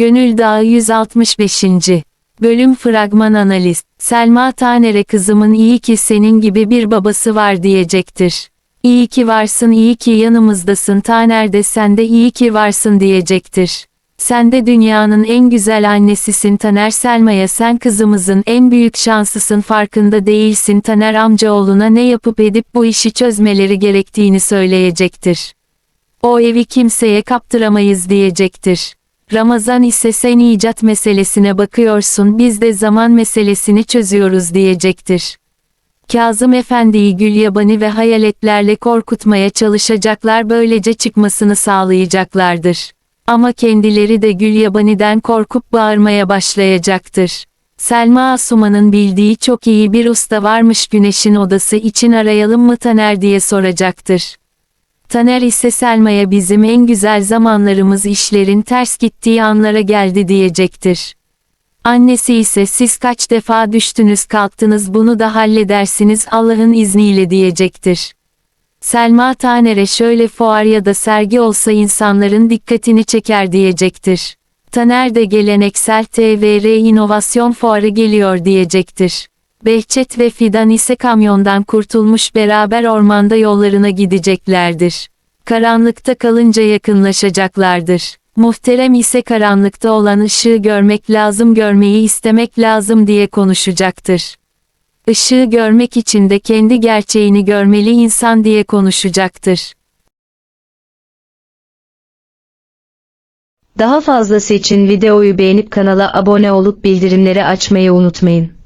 Gönül Dağı 165. Bölüm Fragman Analiz Selma Tanere kızımın iyi ki senin gibi bir babası var diyecektir. İyi ki varsın iyi ki yanımızdasın Taner de sen de iyi ki varsın diyecektir. Sen de dünyanın en güzel annesisin Taner Selma'ya sen kızımızın en büyük şanslısın farkında değilsin Taner amcaoğluna ne yapıp edip bu işi çözmeleri gerektiğini söyleyecektir. O evi kimseye kaptıramayız diyecektir. Ramazan ise sen icat meselesine bakıyorsun biz de zaman meselesini çözüyoruz diyecektir. Kazım Efendi'yi Gülyabani ve hayaletlerle korkutmaya çalışacaklar böylece çıkmasını sağlayacaklardır. Ama kendileri de Gülyabani'den korkup bağırmaya başlayacaktır. Selma Asuman'ın bildiği çok iyi bir usta varmış güneşin odası için arayalım mı Taner diye soracaktır. Taner ise Selma'ya bizim en güzel zamanlarımız işlerin ters gittiği anlara geldi diyecektir. Annesi ise siz kaç defa düştünüz kalktınız bunu da halledersiniz Allah'ın izniyle diyecektir. Selma Taner'e şöyle fuar ya da sergi olsa insanların dikkatini çeker diyecektir. Taner de geleneksel TVR inovasyon fuarı geliyor diyecektir. Behçet ve Fidan ise kamyondan kurtulmuş beraber ormanda yollarına gideceklerdir. Karanlıkta kalınca yakınlaşacaklardır. Muhterem ise karanlıkta olan ışığı görmek lazım görmeyi istemek lazım diye konuşacaktır. Işığı görmek için de kendi gerçeğini görmeli insan diye konuşacaktır. Daha fazlası için videoyu beğenip kanala abone olup bildirimleri açmayı unutmayın.